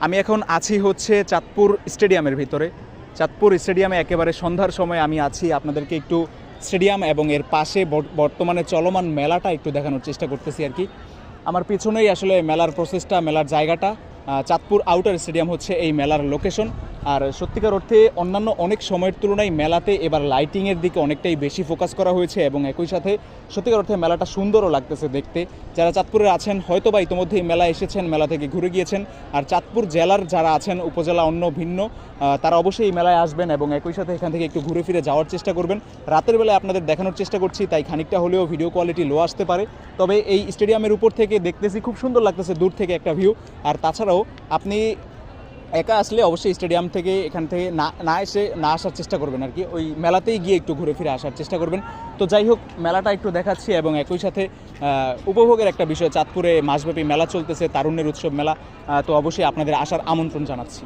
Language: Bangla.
আমি এখন আছি হচ্ছে চাঁদপুর স্টেডিয়ামের ভিতরে। চাঁদপুর স্টেডিয়ামে একেবারে সন্ধ্যার সময় আমি আছি। আপনাদেরকে একটু স্টেডিয়াম এবং এর পাশে বর- বর্তমানে চলমান মেলাটা একটু দেখানোর চেষ্টা করতেছি আর কি। আমার পিছনেই আসলে মেলার প্রসেসটা, মেলার জায়গাটা। চাঁদপুর আউটার স্টেডিয়াম হচ্ছে এই মেলার লোকেশন আর সত্যিকার অর্থে অন্যান্য অনেক সময়ের তুলনায় মেলাতে এবার লাইটিংয়ের দিকে অনেকটাই বেশি ফোকাস করা হয়েছে এবং একই সাথে সত্যিকার অর্থে মেলাটা সুন্দরও লাগতেছে দেখতে। যারা চাঁদপুরে আছেন হয়তো বা ইতিমধ্যেই মেলা এসেছেন, মেলা থেকে ঘুরে গিয়েছেন। আর চাঁদপুর জেলার যারা আছেন, উপজেলা অন্য ভিন্ন তারা অবশ্যই এই মেলায় আসবেন এবং একই সাথে এখান থেকে একটু ঘুরে ফিরে যাওয়ার চেষ্টা করবেন। রাতের বেলায় আপনাদের দেখানোর চেষ্টা করছি, তাই খানিকটা হলেও ভিডিও কোয়ালিটি লো আসতে পারে। তবে এই স্টেডিয়ামের উপর থেকে দেখতেছি, খুব সুন্দর লাগতেছে দূর থেকে একটা ভিউ আর তাছাড়াও আপনি একা আসলে অবশ্যই স্টেডিয়াম থেকে এখান থেকে না না এসে না আসার চেষ্টা করবেন আর কি। ওই মেলাতেই গিয়ে একটু ঘুরে ফিরে আসার চেষ্টা করবেন। তো যাই হোক, মেলাটা একটু দেখাচ্ছি এবং একই সাথে উপভোগের একটা বিষয়, চাঁদপুরে মাসব্যাপী মেলা চলতেছে, তারুণ্যের উৎসব মেলা। তো অবশ্যই আপনাদের আসার আমন্ত্রণ জানাচ্ছি।